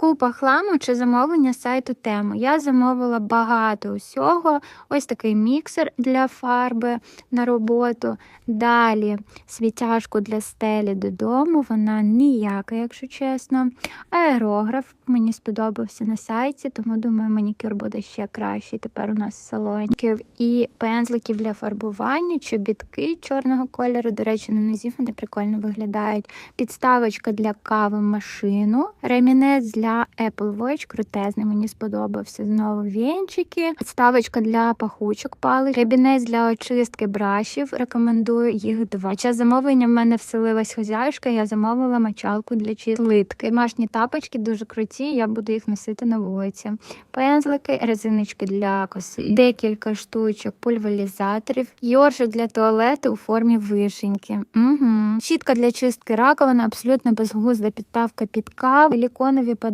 Купа хламу чи замовлення сайту тему. Я замовила багато усього. Ось такий міксер для фарби на роботу. Далі світяшку для стелі додому. Вона ніяка, якщо чесно. Аерограф мені сподобався на сайті, тому думаю, манікюр буде ще кращий. Тепер у нас в салоні. І пензликів для фарбування, чобітки чорного кольору. До речі, на нозі вони прикольно виглядають. Підставочка для кави машину. Ремінець для Apple Watch, крутезний, мені сподобався. Знову вінчики. Підставочка для пахучок палич. Ребінець для очистки брашів. Рекомендую їх два. Час замовлення в мене вселилась хозяюшка. Я замовила мочалку для читлитки. Машні тапочки дуже круті. Я буду їх носити на вулиці. Пензлики, резиночки для коси, декілька штучок пульверізаторів, йоршик для туалету у формі вишеньки. Угу. Щітка для чистки раковини, абсолютно безглузда підставка під каву, силіконові подушки